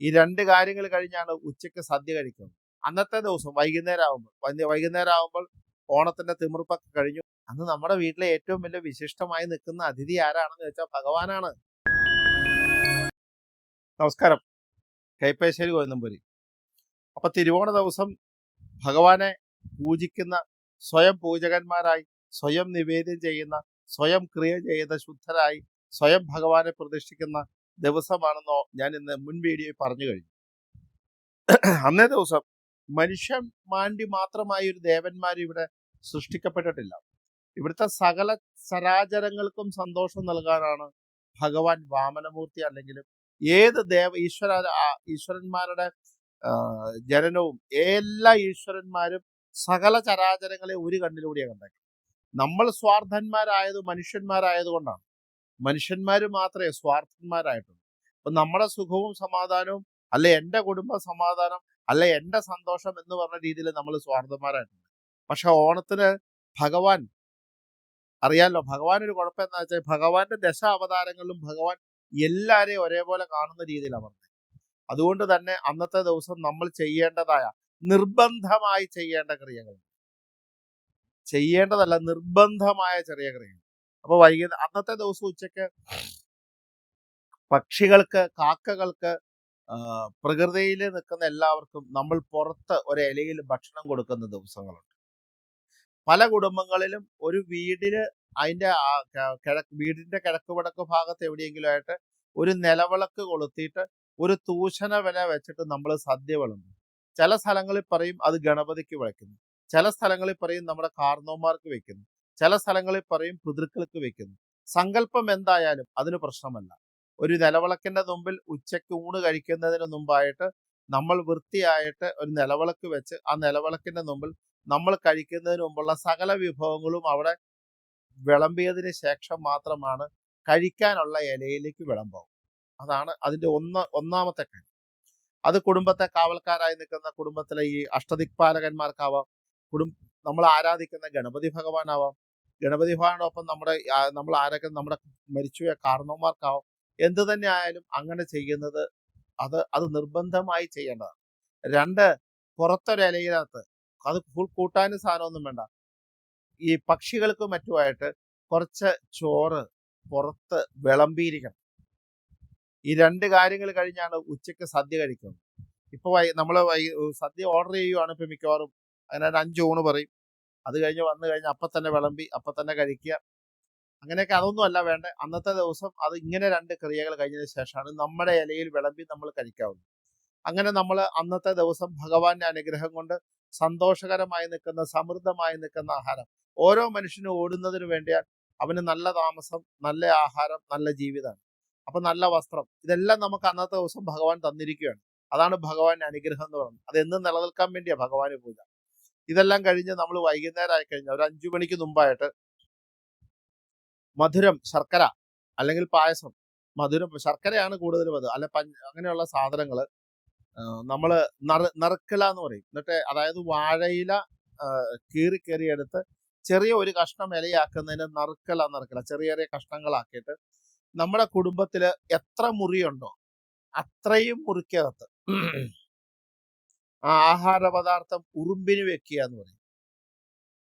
ഈ രണ്ട് കാര്യങ്ങൾ കഴിഞ്ഞാണ് ഉച്ചയ്ക്ക് സദ്യ കഴിക്കുന്നത്. അന്നത്തെ ദിവസം വൈകുന്നേരം ആകുമ്പോൾ വൈകുന്നേരം ആകുമ്പോൾ ഓണത്തിന്റെ തിമിർപ്പൊക്കെ കഴിഞ്ഞു. അന്ന് നമ്മുടെ വീട്ടിലെ ഏറ്റവും വലിയ വിശിഷ്ടമായി നിൽക്കുന്ന അതിഥി ആരാണെന്ന് വെച്ചാൽ ഭഗവാനാണ്. നമസ്കാരം. കൈപ്പേശ്ശേരി കോയന്നമ്പൂരി അപ്പൊ തിരുവോണ ദിവസം ഭഗവാനെ പൂജിക്കുന്ന സ്വയം പൂജകന്മാരായി സ്വയം നിവേദ്യം ചെയ്യുന്ന സ്വയം ക്രിയ ചെയ്ത ശുദ്ധരായി സ്വയം ഭഗവാനെ പ്രതിഷ്ഠിക്കുന്ന ദിവസമാണെന്നോ ഞാൻ ഇന്ന് മുൻ വീഡിയോയിൽ പറഞ്ഞു കഴിഞ്ഞു. അന്നേ ദിവസം മനുഷ്യൻ മാണ്ടി മാത്രമായി ഒരു ദേവന്മാർ ഇവിടെ സൃഷ്ടിക്കപ്പെട്ടിട്ടില്ല. ഇവിടുത്തെ സകല ചരാചരങ്ങൾക്കും സന്തോഷം നൽകാനാണ് ഭഗവാൻ വാമനമൂർത്തി അല്ലെങ്കിലും ഏത് ദേവ ഈശ്വര ഈശ്വരന്മാരുടെ ജനനവും എല്ലാ ഈശ്വരന്മാരും സകല ചരാചരങ്ങളെ ഒരു കണ്ണിലൂടെയാണ് കണ്ടേക്കുന്നത് നമ്മൾ സ്വാർത്ഥന്മാരായത് മനുഷ്യന്മാരായതുകൊണ്ടാണ് മനുഷ്യന്മാർ മാത്രമേ സ്വാർത്ഥന്മാരായിട്ടുള്ളൂ. അപ്പൊ നമ്മുടെ സുഖവും സമാധാനവും അല്ലെ എന്റെ കുടുംബ സമാധാനം അല്ലെ എന്റെ സന്തോഷം എന്ന് പറഞ്ഞ രീതിയിൽ നമ്മൾ സ്വാർത്ഥന്മാരായിട്ടുണ്ട് പക്ഷെ ഓണത്തിന് ഭഗവാൻ അറിയാമല്ലോ ഭഗവാൻ ഒരു കുഴപ്പം എന്താ വെച്ചാൽ ഭഗവാന്റെ ദശ അവതാരങ്ങളിലും ഭഗവാൻ എല്ലാരെയും ഒരേപോലെ കാണുന്ന രീതിയിലാണ് പറഞ്ഞത് അതുകൊണ്ട് തന്നെ അന്നത്തെ ദിവസം നമ്മൾ ചെയ്യേണ്ടതായ നിർബന്ധമായി ചെയ്യേണ്ട ക്രിയകൾ. ചെയ്യേണ്ടതല്ല നിർബന്ധമായ ചെറിയ ക്രിയകൾ. അപ്പൊ വൈകുന്നേരം അന്നത്തെ ദിവസം ഉച്ചയ്ക്ക് പക്ഷികൾക്ക് കാക്കകൾക്ക് പ്രകൃതിയിൽ നിൽക്കുന്ന എല്ലാവർക്കും നമ്മൾ പുറത്ത് ഒരു ഇലയിൽ ഭക്ഷണം കൊടുക്കുന്ന ദിവസങ്ങളുണ്ട്. പല കുടുംബങ്ങളിലും ഒരു വീടിന് അതിന്റെ ആ കിഴക്ക് വീടിന്റെ കിഴക്ക് വടക്ക് ഭാഗത്ത് എവിടെയെങ്കിലും ആയിട്ട് ഒരു നിലവിളക്ക് കൊളുത്തിയിട്ട് ഒരു തൂഷണ വില വെച്ചിട്ട് നമ്മൾ സദ്യ വിളമ്പും. ചില സ്ഥലങ്ങളിൽ പറയും അത് ഗണപതിക്ക് വിളയ്ക്കുന്നു. ചില സ്ഥലങ്ങളിൽ പറയും നമ്മുടെ കാർന്നോമാർക്ക് വെക്കുന്നു. ചില സ്ഥലങ്ങളിൽ പറയും പിതൃക്കൾക്ക് വെക്കുന്നു. സങ്കല്പം എന്തായാലും അതിന് പ്രശ്നമല്ല. ഒരു നിലവിളക്കിന്റെ മുമ്പിൽ ഉച്ചയ്ക്ക് ഊണ് കഴിക്കുന്നതിന് മുമ്പായിട്ട് നമ്മൾ വൃത്തിയായിട്ട് ഒരു നിലവിളക്ക് വെച്ച് ആ നിലവിളക്കിന്റെ മുമ്പിൽ നമ്മൾ കഴിക്കുന്നതിന് മുമ്പുള്ള സകല വിഭവങ്ങളും അവിടെ വിളമ്പിയതിന് ശേഷം മാത്രമാണ് കഴിക്കാനുള്ള ഇലയിലേക്ക് വിളമ്പാവും അതാണ് അതിന്റെ ഒന്ന് ഒന്നാമത്തെ കാര്യം. അത് കുടുംബത്തെ കാവൽക്കാരായി നിൽക്കുന്ന കുടുംബത്തിലെ ഈ അഷ്ടദിക്പാലകന്മാർക്കാവാം കുടും നമ്മൾ ആരാധിക്കുന്ന ഗണപതി ഭഗവാനാവാം ഗണപതി ഭഗവാനോടൊപ്പം നമ്മുടെ നമ്മൾ ആരൊക്കെ നമ്മുടെ മരിച്ചുപോയ കാരണവന്മാർക്കാവും എന്ത് തന്നെ ആയാലും അങ്ങനെ ചെയ്യുന്നത് അത് അത് നിർബന്ധമായി ചെയ്യേണ്ടതാണ്. രണ്ട് പുറത്തൊരലയിനകത്ത് അത് ഫുൾ കൂട്ടാനും സാധനമൊന്നും വേണ്ട. ഈ പക്ഷികൾക്ക് മറ്റുമായിട്ട് കുറച്ച് ചോറ് പുറത്ത് വിളമ്പിയിരിക്കണം. ഈ രണ്ട് കാര്യങ്ങൾ കഴിഞ്ഞാണ് ഉച്ചയ്ക്ക് സദ്യ കഴിക്കുന്നത്. ഇപ്പൊ വൈ നമ്മൾ വൈ സദ്യ ഓർഡർ ചെയ്യുവാണ് ഇപ്പൊ മിക്കവാറും. അതിനൊരു അഞ്ച് ഊണ് പറയും. അത് കഴിഞ്ഞ് വന്നു കഴിഞ്ഞ് അപ്പം തന്നെ വിളമ്പി അപ്പം തന്നെ കഴിക്കുക. അങ്ങനെയൊക്കെ അതൊന്നും അല്ല വേണ്ട. അന്നത്തെ ദിവസം അത് ഇങ്ങനെ രണ്ട് ക്രിയകൾ കഴിഞ്ഞതിന് ശേഷമാണ് നമ്മുടെ ഇലയിൽ വിളമ്പി നമ്മൾ കഴിക്കാവുന്നത്. അങ്ങനെ നമ്മൾ അന്നത്തെ ദിവസം ഭഗവാന്റെ അനുഗ്രഹം കൊണ്ട് സന്തോഷകരമായി നിൽക്കുന്ന സമൃദ്ധമായി നിൽക്കുന്ന ആഹാരം. ഓരോ മനുഷ്യനും ഓടുന്നതിന് വേണ്ടിയാൽ അവന് നല്ല താമസം നല്ല ആഹാരം നല്ല ജീവിതമാണ്. അപ്പൊ നല്ല വസ്ത്രം ഇതെല്ലാം നമുക്ക് അന്നത്തെ ദിവസം ഭഗവാൻ തന്നിരിക്കുകയാണ്. അതാണ് ഭഗവാന്റെ അനുഗ്രഹം എന്ന് പറയുന്നത്. അത് എന്നും നിലനിൽക്കാൻ വേണ്ടിയാണ് ഭഗവാന് പൂജ. ഇതെല്ലാം കഴിഞ്ഞ് നമ്മൾ വൈകുന്നേരം ആയി ഒരു അഞ്ചു മണിക്ക് മുമ്പായിട്ട് മധുരം ശർക്കര അല്ലെങ്കിൽ പായസം മധുരം ശർക്കരയാണ് കൂടുതലും അത്. അല്ല അങ്ങനെയുള്ള സാധനങ്ങൾ നമ്മൾ നറു നറുക്കില എന്ന് പറയും. എന്നിട്ട് അതായത് വാഴയില കീറി എടുത്ത് ചെറിയ ഒരു കഷ്ണം ഇലയാക്കുന്നതിന് നറുക്കല നറുക്കല ചെറിയ ചെറിയ കഷ്ണങ്ങളാക്കിയിട്ട് നമ്മുടെ കുടുംബത്തിൽ എത്ര മുറിയുണ്ടോ അത്രയും മുറിക്കകത്ത് ആ ആഹാര പദാർത്ഥം ഉറുമ്പിന് വെക്കുക എന്ന് പറയും.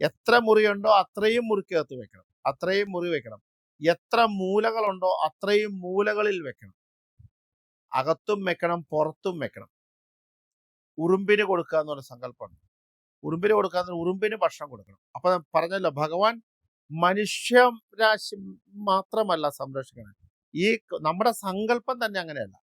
എത്ര മുറിയുണ്ടോ അത്രയും മുറിക്കകത്ത് വെക്കണം. അത്രയും മുറി വെക്കണം. എത്ര മൂലകളുണ്ടോ അത്രയും മൂലകളിൽ വെക്കണം. അകത്തും വെക്കണം പുറത്തും വെക്കണം. ഉറുമ്പിന് കൊടുക്കുക എന്ന് പറഞ്ഞ സങ്കല്പമുണ്ട് ഉറുമ്പിന് കൊടുക്കുക ഉറുമ്പിന് ഭക്ഷണം കൊടുക്കണം. അപ്പൊ പറഞ്ഞല്ലോ ഭഗവാൻ മനുഷ്യരാശി മാത്രമല്ല സംരക്ഷിക്കണം. ഈ നമ്മുടെ സങ്കല്പം തന്നെ അങ്ങനെയല്ല.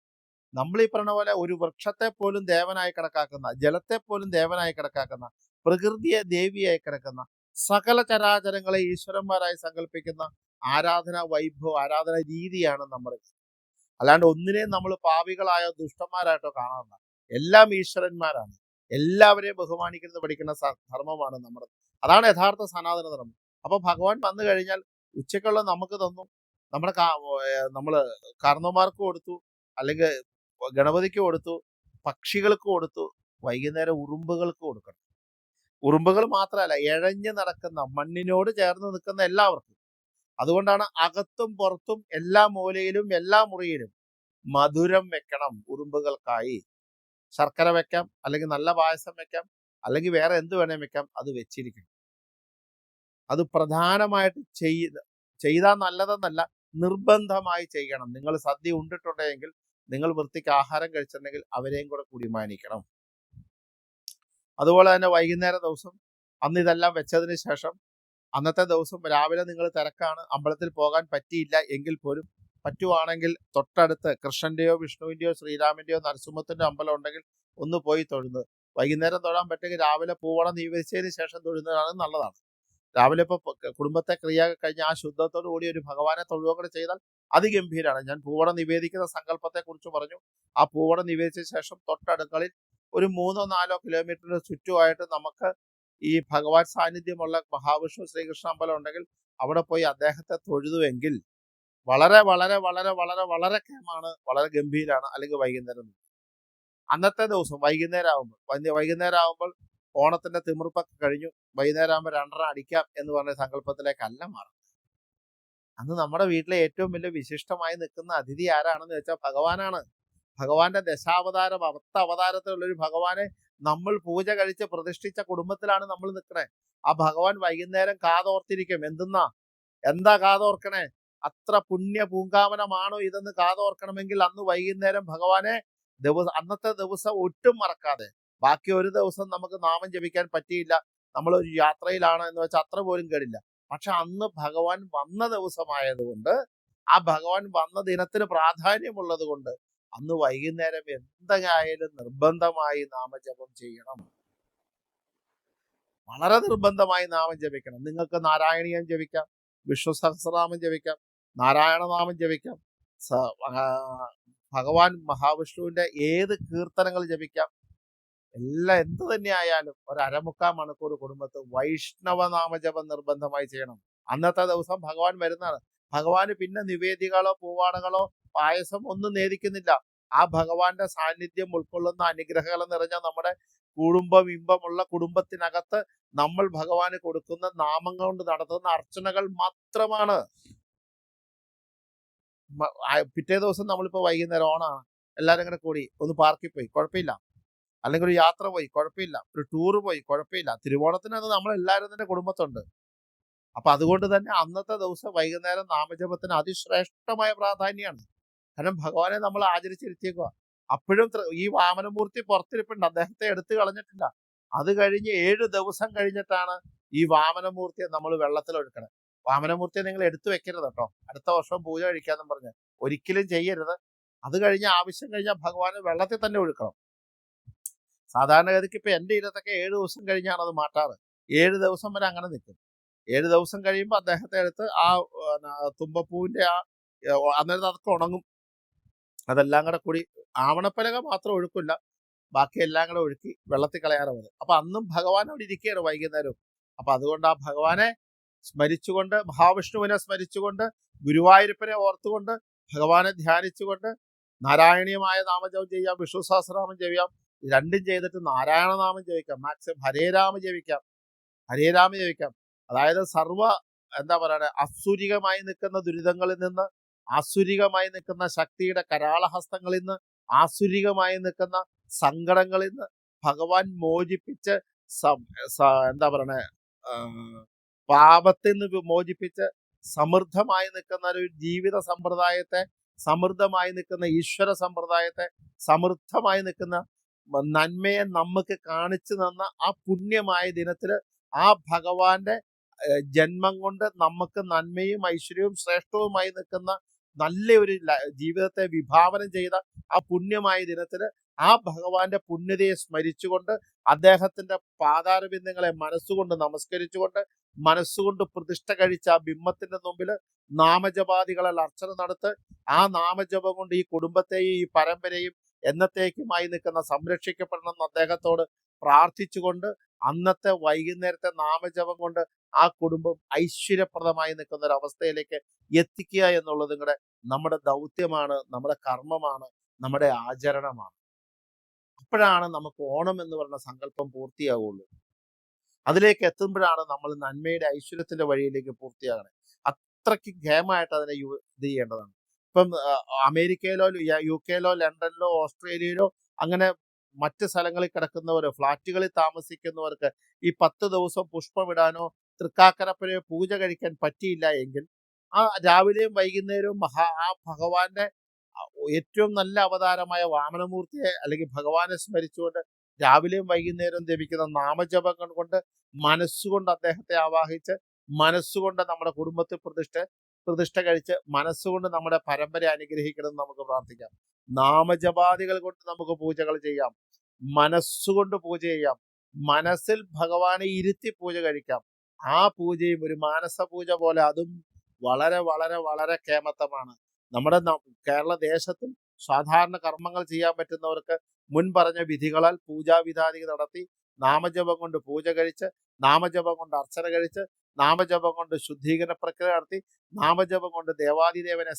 നമ്മൾ ഈ പറഞ്ഞ പോലെ ഒരു വൃക്ഷത്തെ പോലും ദേവനായി കണക്കാക്കുന്ന ജലത്തെ പോലും ദേവനായി കണക്കാക്കുന്ന പ്രകൃതിയെ ദേവിയായി കിടക്കുന്ന സകല ചരാചരങ്ങളെ ഈശ്വരന്മാരായി സങ്കല്പിക്കുന്ന ആരാധന വൈഭവം ആരാധന രീതിയാണ് നമ്മൾ. അല്ലാണ്ട് ഒന്നിനെയും നമ്മൾ പാവികളായോ ദുഷ്ടന്മാരായിട്ടോ കാണാറില്ല. എല്ലാം ഈശ്വരന്മാരാണ്. എല്ലാവരെയും ബഹുമാനിക്കുന്നത് പഠിക്കുന്ന ധർമ്മമാണ് നമ്മുടെ അതാണ് യഥാർത്ഥ സനാതന ധർമ്മം. അപ്പൊ ഭഗവാൻ വന്നു കഴിഞ്ഞാൽ ഉച്ചയ്ക്കുള്ള നമുക്ക് തന്നു. നമ്മുടെ നമ്മൾ കർണന്മാർക്ക് കൊടുത്തു. അല്ലെങ്കിൽ ഗണപതിക്ക് കൊടുത്തു പക്ഷികൾക്ക് കൊടുത്തു വൈകുന്നേരം ഉറുമ്പുകൾക്ക് കൊടുക്കണം. ഉറുമ്പുകൾ മാത്രമല്ല എഴഞ്ഞു നടക്കുന്ന മണ്ണിനോട് ചേർന്ന് നിൽക്കുന്ന എല്ലാവർക്കും. അതുകൊണ്ടാണ് അകത്തും പുറത്തും എല്ലാ മൂലയിലും എല്ലാ മുറിയിലും മധുരം വെക്കണം ഉറുമ്പുകൾക്കായി. ശർക്കര വെക്കാം അല്ലെങ്കിൽ നല്ല പായസം വെക്കാം അല്ലെങ്കിൽ വേറെ എന്ത് വേണേൽ വെക്കാം അത് വെച്ചിരിക്കണം. അത് പ്രധാനമായിട്ട് ചെയ്ത് ചെയ്താൽ നല്ലതെന്നല്ല നിർബന്ധമായി ചെയ്യണം. നിങ്ങൾ സദ്യ ഉണ്ടിട്ടുണ്ടെങ്കിൽ നിങ്ങൾ വൃത്തിക്ക് ആഹാരം കഴിച്ചിട്ടുണ്ടെങ്കിൽ അവരെയും കൂടെ കൂടി മാനിക്കണം. അതുപോലെ തന്നെ വൈകുന്നേര ദിവസം അന്ന് ഇതെല്ലാം വെച്ചതിന് ശേഷം അന്നത്തെ ദിവസം രാവിലെ നിങ്ങൾ തിരക്കാണ് അമ്പലത്തിൽ പോകാൻ പറ്റിയില്ല എങ്കിൽ പോലും പറ്റുവാണെങ്കിൽ തൊട്ടടുത്ത് കൃഷ്ണന്റെയോ വിഷ്ണുവിന്റെയോ ശ്രീരാമന്റെയോ നരസിംഹത്തിന്റെ അമ്പലം ഉണ്ടെങ്കിൽ ഒന്ന് പോയി തൊഴുന്നത്. വൈകുന്നേരം തൊഴാൻ പറ്റുമെങ്കിൽ രാവിലെ പൂവട നിവേദിച്ചതിന് ശേഷം തൊഴുന്നതാണ് നല്ലതാണ്. രാവിലെ ഇപ്പോൾ കുടുംബത്തെ ക്രിയ കഴിഞ്ഞ് ആ ശുദ്ധത്തോടു കൂടി ഒരു ഭഗവാനെ കൂടെ ചെയ്താൽ അതിഗംഭീരാണ്. ഞാൻ പൂവട നിവേദിക്കുന്ന സങ്കല്പത്തെ കുറിച്ച് പറഞ്ഞു. ആ പൂവട നിവേദിച്ച ശേഷം തൊട്ടടുക്കളിൽ ഒരു മൂന്നോ നാലോ കിലോമീറ്ററിന് ചുറ്റുമായിട്ട് നമുക്ക് ഈ ഭഗവാൻ സാന്നിധ്യമുള്ള മഹാവിഷ്ണു ശ്രീകൃഷ്ണ അമ്പലം ഉണ്ടെങ്കിൽ അവിടെ പോയി അദ്ദേഹത്തെ തൊഴുതുവെങ്കിൽ വളരെ വളരെ വളരെ വളരെ വളരെ കേമാണ് വളരെ ഗംഭീരാണ് അല്ലെങ്കിൽ വൈകുന്നേരം. അന്നത്തെ ദിവസം വൈകുന്നേരം ആകുമ്പോൾ വൈകുന്നേരം ആകുമ്പോൾ ഓണത്തിന്റെ തിമിർപ്പൊക്കെ കഴിഞ്ഞു. വൈകുന്നേരം ആകുമ്പോൾ രണ്ടര അടിക്കാം എന്ന് പറഞ്ഞ സങ്കല്പത്തിലേക്കല്ല മാറും അന്ന് നമ്മുടെ വീട്ടിലെ ഏറ്റവും വലിയ വിശിഷ്ടമായി നിൽക്കുന്ന അതിഥി ആരാണെന്ന് വെച്ചാൽ ഭഗവാനാണ്. ഭഗവാന്റെ ദശാവതാരം അവത്ത അവതാരത്തിലുള്ള ഒരു ഭഗവാനെ നമ്മൾ പൂജ കഴിച്ച് പ്രതിഷ്ഠിച്ച കുടുംബത്തിലാണ് നമ്മൾ നിൽക്കണേ. ആ ഭഗവാൻ വൈകുന്നേരം കാതോർത്തിരിക്കും. എന്തെന്നാ? എന്താ കാതോർക്കണേ? അത്ര പുണ്യ പൂങ്കാവനമാണോ ഇതെന്ന് കാതോർക്കണമെങ്കിൽ അന്ന് വൈകുന്നേരം ഭഗവാനെ ദിവസം അന്നത്തെ ദിവസം ഒട്ടും മറക്കാതെ ബാക്കി ഒരു ദിവസം നമുക്ക് നാമം ജപിക്കാൻ പറ്റിയില്ല. നമ്മൾ ഒരു യാത്രയിലാണ് എന്ന് വെച്ചാൽ അത്ര പോലും കേടില്ല. പക്ഷെ അന്ന് ഭഗവാൻ വന്ന ദിവസമായതുകൊണ്ട് ആ ഭഗവാൻ വന്ന ദിനത്തിന് പ്രാധാന്യമുള്ളത് കൊണ്ട് അന്ന് വൈകുന്നേരം എന്തായാലും നിർബന്ധമായി നാമജപം ചെയ്യണം. വളരെ നിർബന്ധമായി നാമം ജപിക്കണം. നിങ്ങൾക്ക് നാരായണീയം ജപിക്കാം വിഷ്ണു സഹസ്രനാമം ജപിക്കാം നാരായണനാമം ജപിക്കാം ഭഗവാൻ മഹാവിഷ്ണുവിന്റെ ഏത് കീർത്തനങ്ങൾ ജപിക്കാം എല്ലാം എന്ത് തന്നെ ആയാലും ഒരു അരമുക്കാൽ മണിക്കൂർ കുടുംബത്ത് വൈഷ്ണവ നാമജപം നിർബന്ധമായി ചെയ്യണം. അന്നത്തെ ദിവസം ഭഗവാൻ വരുന്നതാണ്. ഭഗവാന് പിന്നെ നിവേദികളോ പൂവാടകളോ പായസം ഒന്നും നേദിക്കുന്നില്ല. ആ ഭഗവാന്റെ സാന്നിധ്യം ഉൾക്കൊള്ളുന്ന അനുഗ്രഹങ്ങൾ നിറഞ്ഞ നമ്മുടെ കുടുംബം ഇമ്പമുള്ള കുടുംബത്തിനകത്ത് നമ്മൾ ഭഗവാന് കൊടുക്കുന്ന നാമങ്ങൾ കൊണ്ട് നടത്തുന്ന അർച്ചനകൾ മാത്രമാണ്. പിറ്റേ ദിവസം നമ്മളിപ്പോ വൈകുന്നേരം ഓണാണ് എല്ലാരും കൂടെ കൂടി ഒന്ന് പാർക്കിൽ പോയി കുഴപ്പമില്ല. അല്ലെങ്കിൽ ഒരു യാത്ര പോയി കുഴപ്പമില്ല. ഒരു ടൂർ പോയി കുഴപ്പമില്ല. തിരുവോണത്തിന് അത് നമ്മൾ എല്ലാവരും തന്നെ കുടുംബത്തുണ്ട്. അപ്പൊ അതുകൊണ്ട് തന്നെ അന്നത്തെ ദിവസം വൈകുന്നേരം നാമജപത്തിന് അതിശ്രേഷ്ഠമായ പ്രാധാന്യമാണ് കാരണം ഭഗവാനെ നമ്മൾ ആചരിച്ചിരുത്തിയേക്കുക അപ്പോഴും ഈ വാമനമൂർത്തി പുറത്തിരിപ്പുണ്ട്. അദ്ദേഹത്തെ എടുത്തു കളഞ്ഞിട്ടില്ല. അത് കഴിഞ്ഞ് ഏഴ് ദിവസം കഴിഞ്ഞിട്ടാണ് ഈ വാമനമൂർത്തിയെ നമ്മൾ വെള്ളത്തിൽ വെള്ളത്തിലൊഴുക്കണം. വാമനമൂർത്തിയെ നിങ്ങൾ എടുത്തു വെക്കരുത് കേട്ടോ. അടുത്ത വർഷം പൂജ കഴിക്കാന്നും പറഞ്ഞ്. ഒരിക്കലും ചെയ്യരുത്. അത് കഴിഞ്ഞ് ആവശ്യം കഴിഞ്ഞാൽ ഭഗവാന് വെള്ളത്തിൽ തന്നെ ഒഴുക്കണം. സാധാരണഗതിക്ക് ഇപ്പം എന്റെ ഇടത്തൊക്കെ ഏഴ് ദിവസം കഴിഞ്ഞാണ് അത് മാറ്റാറ്. ഏഴ് ദിവസം വരെ അങ്ങനെ നിൽക്കും. ഏഴ് ദിവസം കഴിയുമ്പോൾ അദ്ദേഹത്തെ എടുത്ത് ആ തുമ്പപ്പൂവിന്റെ ആ അന്നേരം അതൊക്കെ ഉണങ്ങും. അതെല്ലാം കൂടെ കൂടി ആവണപ്പലക മാത്രം ഒഴുക്കില്ല. ബാക്കി എല്ലാം കൂടെ ഒഴുക്കി വെള്ളത്തിൽ കളയാറുള്ളത് അപ്പം അന്നും ഭഗവാൻ അവിടെ ഇരിക്കുകയാണ് വൈകുന്നേരവും അപ്പൊ അതുകൊണ്ട് ആ ഭഗവാനെ സ്മരിച്ചുകൊണ്ട് മഹാവിഷ്ണുവിനെ സ്മരിച്ചുകൊണ്ട് ഗുരുവായൂരപ്പനെ ഓർത്തുകൊണ്ട് ഭഗവാനെ ധ്യാനിച്ചുകൊണ്ട് നാരായണീയമായ നാമജപം ചെയ്യാം വിഷ്ണു സഹസ്രനാമം ഇത് രണ്ടും ചെയ്തിട്ട് നാരായണ നാമം ജപിക്കാം മാക്സിമം ഹരേരാമ ജപിക്കാം. ഹരേരാമ ജപിക്കാം. അതായത് സർവ എന്താ പറയുക അസുരികമായി നിൽക്കുന്ന ദുരിതങ്ങളിൽ നിന്ന് ആസുരികമായി നിൽക്കുന്ന ശക്തിയുടെ കരാളഹസ്തങ്ങളിൽ നിന്ന് ആസുരികമായി നിൽക്കുന്ന സങ്കടങ്ങളിൽ നിന്ന് ഭഗവാൻ മോചിപ്പിച്ച് എന്താ പറയണേ പാപത്തിൽ നിന്ന് മോചിപ്പിച്ച് സമൃദ്ധമായി നിൽക്കുന്ന ഒരു ജീവിത സമ്പ്രദായത്തെ സമൃദ്ധമായി നിൽക്കുന്ന ഈശ്വര സമ്പ്രദായത്തെ സമൃദ്ധമായി നിൽക്കുന്ന നന്മയെ നമുക്ക് കാണിച്ചു തന്ന ആ പുണ്യമായ ദിനത്തിൽ ആ ഭഗവാന്റെ ജന്മം കൊണ്ട് നമുക്ക് നന്മയും ഐശ്വര്യവും ശ്രേഷ്ഠവുമായി നിൽക്കുന്ന നല്ല ഒരു ജീവിതത്തെ വിഭാവനം ചെയ്ത ആ പുണ്യമായ ദിനത്തിൽ ആ ഭഗവാന്റെ പുണ്യതയെ സ്മരിച്ചുകൊണ്ട് അദ്ദേഹത്തിന്റെ പാതാരബിന്ദങ്ങളെ മനസ്സുകൊണ്ട് നമസ്കരിച്ചുകൊണ്ട് മനസ്സുകൊണ്ട് പ്രതിഷ്ഠ കഴിച്ച ആ ബിംബത്തിന്റെ മുമ്പിൽ നാമജപാദികളെ അർച്ചന നടത്ത് ആ നാമജപം കൊണ്ട് ഈ കുടുംബത്തെയും ഈ പരമ്പരയും എന്നത്തേക്കുമായി നിൽക്കുന്ന സംരക്ഷിക്കപ്പെടണം എന്ന് അദ്ദേഹത്തോട് പ്രാർത്ഥിച്ചുകൊണ്ട് അന്നത്തെ വൈകുന്നേരത്തെ നാമജപം കൊണ്ട് ആ കുടുംബം ഐശ്വര്യപ്രദമായി നിൽക്കുന്ന ഒരു അവസ്ഥയിലേക്ക് എത്തിക്കുക എന്നുള്ളത് നിങ്ങളുടെ നമ്മുടെ ദൗത്യമാണ് നമ്മുടെ കർമ്മമാണ് നമ്മുടെ ആചരണമാണ്. അപ്പോഴാണ് നമുക്ക് ഓണം എന്ന് പറയുന്ന സങ്കല്പം പൂർത്തിയാവുള്ളൂ. അതിലേക്ക് എത്തുമ്പോഴാണ് നമ്മൾ നന്മയുടെ ഐശ്വര്യത്തിന്റെ വഴിയിലേക്ക് പൂർത്തിയാകണേ. അത്രയ്ക്ക് ഖേമായിട്ട് അതിനെ യു- ഇത് ചെയ്യേണ്ടതാണ്. ഇപ്പം അമേരിക്കയിലോ യ- കെയിലോ ലണ്ടനിലോ ഓസ്ട്രേലിയയിലോ അങ്ങനെ മറ്റ് സ്ഥലങ്ങളിൽ കിടക്കുന്നവർ ഫ്ലാറ്റുകളിൽ താമസിക്കുന്നവർക്ക് ഈ പത്ത് ദിവസം പുഷ്പമിടാനോ തൃക്കാക്കരപ്പനെ പൂജ കഴിക്കാൻ പറ്റിയില്ല എങ്കിൽ ആ രാവിലെയും വൈകുന്നേരവും മഹാ ആ ഭഗവാന്റെ ഏറ്റവും നല്ല അവതാരമായ വാമനമൂർത്തിയെ അല്ലെങ്കിൽ ഭഗവാനെ സ്മരിച്ചുകൊണ്ട് രാവിലെയും വൈകുന്നേരവും ജപിക്കുന്ന നാമജപങ്ങൾ കൊണ്ട് മനസ്സുകൊണ്ട് അദ്ദേഹത്തെ ആവാഹിച്ച് മനസ്സുകൊണ്ട് നമ്മുടെ കുടുംബത്തിൽ പ്രതിഷ്ഠ പ്രതിഷ്ഠ കഴിച്ച് മനസ്സുകൊണ്ട് നമ്മുടെ പരമ്പര അനുഗ്രഹിക്കണമെന്ന് നമുക്ക് പ്രാർത്ഥിക്കാം. നാമജപാദികൾ കൊണ്ട് നമുക്ക് പൂജകൾ ചെയ്യാം. മനസ്സുകൊണ്ട് പൂജ ചെയ്യാം. മനസ്സിൽ ഭഗവാനെ ഇരുത്തി പൂജ കഴിക്കാം. ആ പൂജയും ഒരു മാനസ പൂജ പോലെ അതും വളരെ വളരെ വളരെ കേമത്തമാണ്. നമ്മുടെ കേരള ദേശത്തും സാധാരണ കർമ്മങ്ങൾ ചെയ്യാൻ പറ്റുന്നവർക്ക് മുൻ പറഞ്ഞ വിധികളാൽ പൂജാവിധാനി നടത്തി നാമജപം കൊണ്ട് പൂജ കഴിച്ച് നാമജപം കൊണ്ട് അർച്ചന കഴിച്ച് നാമജപം കൊണ്ട് ശുദ്ധീകരണ പ്രക്രിയ നടത്തി നാമജപം കൊണ്ട് ദേവാദിദേവനെ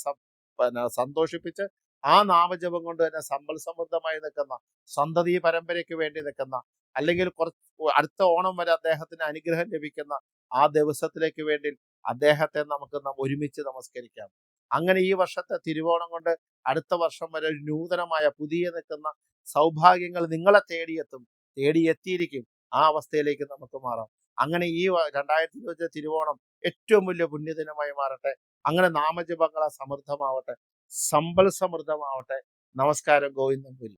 സന്തോഷിപ്പിച്ച് ആ നാമജപം കൊണ്ട് തന്നെ സമ്പൽ സമൃദ്ധമായി നിൽക്കുന്ന സന്തതി പരമ്പരയ്ക്ക് വേണ്ടി നിൽക്കുന്ന അല്ലെങ്കിൽ കുറച്ച് അടുത്ത ഓണം വരെ അദ്ദേഹത്തിന് അനുഗ്രഹം ലഭിക്കുന്ന ആ ദിവസത്തിലേക്ക് വേണ്ടി അദ്ദേഹത്തെ നമുക്ക് നാം ഒരുമിച്ച് നമസ്കരിക്കാം. അങ്ങനെ ഈ വർഷത്തെ തിരുവോണം കൊണ്ട് അടുത്ത വർഷം വരെ നൂതനമായ പുതിയ നിൽക്കുന്ന സൗഭാഗ്യങ്ങൾ നിങ്ങളെ തേടിയെത്തും. തേടിയെത്തിയിരിക്കും. ആ അവസ്ഥയിലേക്ക് നമുക്ക് മാറാം. അങ്ങനെ ഈ രണ്ടായിരത്തി ഇരുപത്തി തിരുവോണം ഏറ്റവും വലിയ പുണ്യദിനമായി മാറട്ടെ. അങ്ങനെ നാമജപങ്ങളെ സമൃദ്ധമാവട്ടെ. സമ്പൽ സമൃദ്ധമാവട്ടെ. നമസ്കാരം. ഗോവിന്ദൻ പുലി